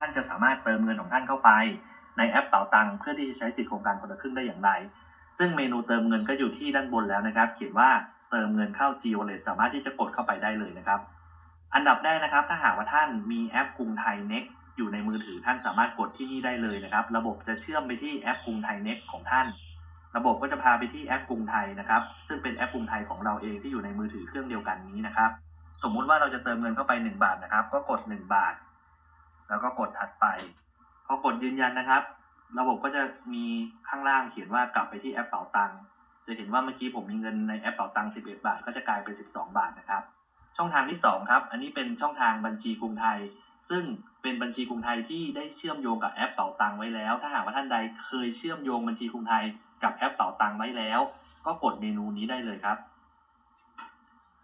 ท่านจะสามารถเติมเงินของท่านเข้าไป ในแอปเป๋าตังค์เพื่อที่จะใช้สิทธิโครงการคนละครึ่งได้อย่างไร ซึ่งเมนูเติมเงินก็อยู่ที่ด้านบนแล้วนะครับ เขียนว่าเติมเงินเข้า G Wallet สามารถที่จะกดเข้าไปได้เลยนะครับ อันดับแรกนะครับ ถ้าหากว่าท่านมีแอปกรุงไทย Next อยู่ในมือถือท่านสามารถกดที่นี่ได้เลยนะครับ ระบบจะเชื่อมไปที่แอปกรุงไทย Next ของท่าน ระบบก็จะพาไปที่แอปกรุงไทยนะครับ ซึ่งเป็นแอปกรุงไทยของเราเองที่อยู่ในมือถือเครื่องเดียวกันนี้นะครับ สมมุติว่าเราจะเติมเงินเข้าไป 1 บาทนะครับ ก็กด 1 บาท แล้วก็กดถัดไป พอกดยืนยันนะครับ ระบบก็จะมีข้างล่างเขียนว่ากลับไปที่แอปเป๋าตังค์จะเห็นว่าเมื่อกี้ผมมีเงินในแอปเป๋าตังค์11 บาท ก็จะกลายเป็น 12 บาทนะครับ ช่องทางที่ 2 ครับ อันนี้เป็นช่องทางบัญชีกรุงไทย ซึ่งเป็นบัญชีกรุงไทยที่ได้เชื่อมโยงกับแอปเป๋าตังค์ไว้แล้ว ถ้าหากว่าท่านใดเคยเชื่อมโยงบัญชีกรุงไทยกับแอปเป๋าตังค์ไว้แล้ว ก็กดเมนูนี้ได้เลยครับ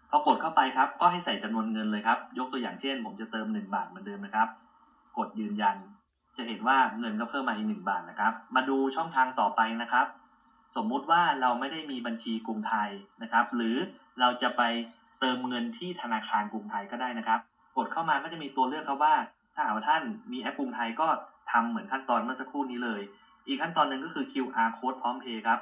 พอกดเข้าไปครับ ก็ให้ใส่จำนวนเงินเลยครับ ยกตัวอย่างเช่น ผมจะเติม 1 บาทเหมือนเดิมนะครับ กดยืนยัน จะเห็นว่าเงินก็เพิ่มมาอีกหนึ่งบาทนะครับ มาดูช่องทางต่อไปนะครับ สมมุติว่าเราไม่ได้มีบัญชีกรุงไทยนะครับ หรือเราจะไปเติมเงินที่ธนาคารกรุงไทยก็ได้นะครับ กดเข้ามาก็จะมีตัวเลือกครับว่า ถ้าหากว่าท่านมีแอปกรุงไทยก็ทำเหมือนขั้นตอนเมื่อสักครู่นี้เลย อีกขั้นตอนหนึ่งก็คือ QR code พร้อมเพย์ครับ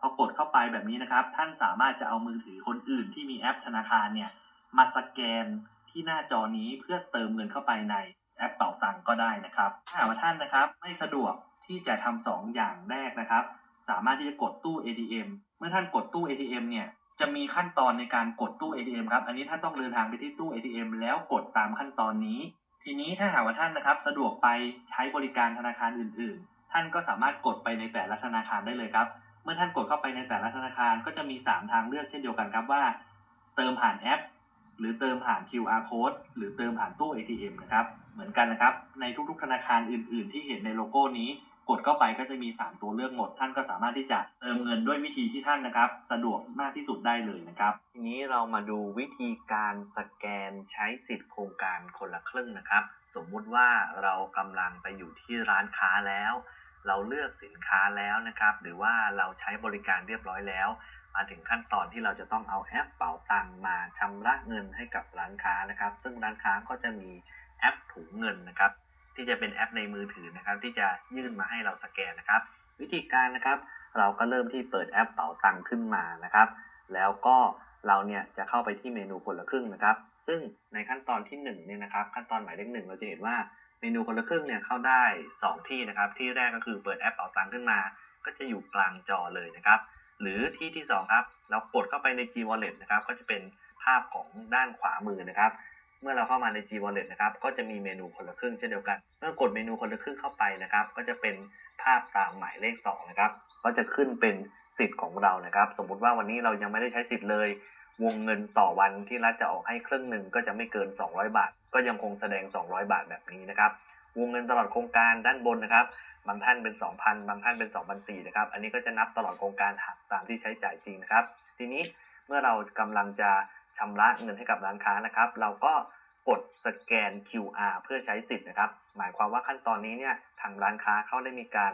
พอกดเข้าไปแบบนี้นะครับ ท่านสามารถจะเอามือถือคนอื่นที่มีแอปธนาคารเนี่ยมาสแกนที่หน้าจอนี้เพื่อเติมเงินเข้าไปใน แอปเป่าตังก็ได้นะครับ ถ้าหากว่าท่านนะครับไม่สะดวกที่จะทำสองอย่างแรกนะครับ สามารถที่จะกดตู้ ATM เมื่อท่านกดตู้ ATM เนี่ยจะมีขั้นตอนในการกดตู้ ATM ครับ อันนี้ท่านต้องเดินทางไปที่ตู้ ATM แล้วกดตามขั้นตอนนี้ ทีนี้ถ้าหากว่าท่านนะครับ สะดวกไปใช้บริการธนาคารอื่น ๆ ท่านก็สามารถกดไปในแต่ละธนาคารได้เลยครับ เมื่อท่านกดเข้าไปในแต่ละธนาคารก็จะมี 3 ทางเลือกเช่นเดียวกันครับว่า เติมผ่านแอป หรือเติมผ่าน QR code หรือเติมผ่านตู้ ATM นะครับ เหมือนกันนะครับ ในทุกๆ ธนาคารอื่น ๆ ที่เห็นในโลโก้นี้ กดเข้าไปก็จะมี 3 ตัวเลือกหมด ท่านก็สามารถที่จะเติมเงินด้วยวิธีที่ท่านนะครับ สะดวกมากที่สุดได้เลยนะครับ ทีนี้เรามาดูวิธีการสแกนใช้สิทธิ์โครงการคนละครึ่งนะครับ สมมุติว่าเรากำลังไปอยู่ที่ร้านค้าแล้ว เราเลือกสินค้าแล้วนะครับ หรือว่าเราใช้บริการเรียบร้อยแล้ว มาถึงขั้นตอนที่เราจะต้องเอาแอปเป๋าตังมาชำระเงินให้กับร้านค้านะครับ ซึ่งร้านค้าก็จะมีแอปถุงเงินนะครับ ที่จะเป็นแอปในมือถือนะครับ ที่จะยื่นมาให้เราสแกนนะครับ วิธีการนะครับ เราก็เริ่มที่เปิดแอปเป๋าตังขึ้นมานะครับ แล้วก็เราเนี่ยจะเข้าไปที่เมนูคนละครึ่งนะครับ ซึ่งในขั้นตอนที่1เนี่ยนะครับ ขั้นตอนหมายเลขหนึ่งเราจะเห็นว่าเมนูคนละครึ่งเนี่ยเข้าได้ 2 ที่นะครับ ที่แรกก็คือเปิดแอปเป๋าตังขึ้นมา ก็จะอยู่กลางจอเลยนะครับ หรือที่ที่2ครับเรากดเข้าไปใน G Wallet นะครับก็จะเป็นภาพของด้านขวามือนะครับ เมื่อเราเข้ามาใน G Wallet นะครับก็จะมีเมนูคนละครึ่งเช่นเดียวกัน เมื่อกดเมนูคนละครึ่งเข้าไปนะครับ ก็จะเป็นภาพตามหมายเลข2นะครับก็จะขึ้นเป็นสิทธิ์ของเรานะครับ สมมุติว่าวันนี้เรายังไม่ได้ใช้สิทธิ์เลย วงเงินต่อวันที่รัฐจะออกให้ครึ่งหนึ่งก็จะไม่เกิน 200 บาท ก็ยังคงแสดง 200 บาทแบบนี้นะครับ วงเงินตลอดโครงการด้านบนนะครับ บางท่านเป็น 2,000 บางท่านเป็น2,400นะครับ อันนี้ก็จะนับตลอดโครงการหักตามที่ใช้จ่ายจริงนะครับ ทีนี้เมื่อเรากำลังจะชำระเงินให้กับร้านค้านะครับ เราก็กดสแกน QR เพื่อใช้สิทธิ์นะครับ หมายความว่าขั้นตอนนี้เนี่ยทางร้านค้าเขาได้มีการ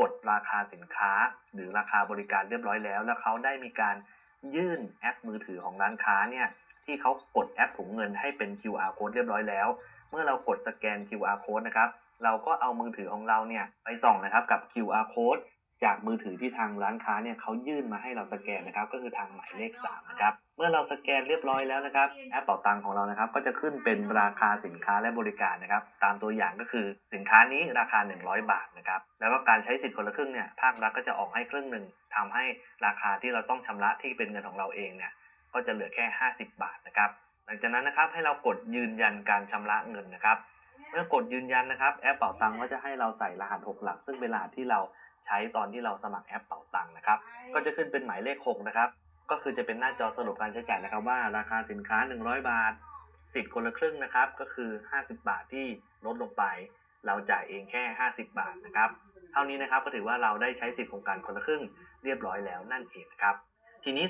กดราคาสินค้า หรือราคาบริการเรียบร้อยแล้ว แล้วเขาได้มีการยื่นแอปมือถือของร้านค้าเนี่ย ที่เขากดแอปถุงเงินให้เป็น QR code เรียบร้อยแล้ว เมื่อเรากดสแกน QR code นะครับ เราก็เอามือถือของเราเนี่ยไปส่องนะครับกับ QR code จากมือถือที่ทางร้านค้าเนี่ยเขายื่นมาให้เราสแกนนะครับ ก็คือทางหมายเลข3นะครับ เมื่อเราสแกนเรียบร้อยแล้วนะครับแอปเป๋าตังของเรานะครับ ก็จะขึ้นเป็นราคาสินค้าและบริการนะครับ ตามตัวอย่างก็คือสินค้านี้ราคา 100 บาทนะครับแล้วก็การใช้สิทธิ์คนละครึ่งเนี่ยภาครัฐก็จะออกให้ครึ่งหนึ่งทำให้ราคาที่เราต้องชำระที่เป็นเงินของเราเองเนี่ย ก็จะเหลือแค่ 50 บาทนะครับหลังจากนั้นนะครับให้เรากดยืนยันการชำระเงินนะครับ เมื่อกดยืนยันนะครับแอปเป๋าตังก็จะให้เราใส่รหัส 6 หลัก ซึ่งเป็นรหัสที่เราใช้ตอนที่เราสมัครแอปเป๋าตังนะครับ ก็จะขึ้นเป็นหมายเลข 6 นะครับ ก็คือจะเป็นหน้าจอสรุปการใช้จ่ายนะครับว่าราคาสินค้า 100 บาท สิทธิ์คนละครึ่งนะครับ ก็คือ 50 บาทที่ลดลงไป เราจ่ายเองแค่ 50 บาทนะครับ เท่านี้นะครับก็ถือว่าเราได้ใช้สิทธิ์โครงการคนละครึ่งเรียบร้อยแล้วนั่นเองนะครับ ทีนี้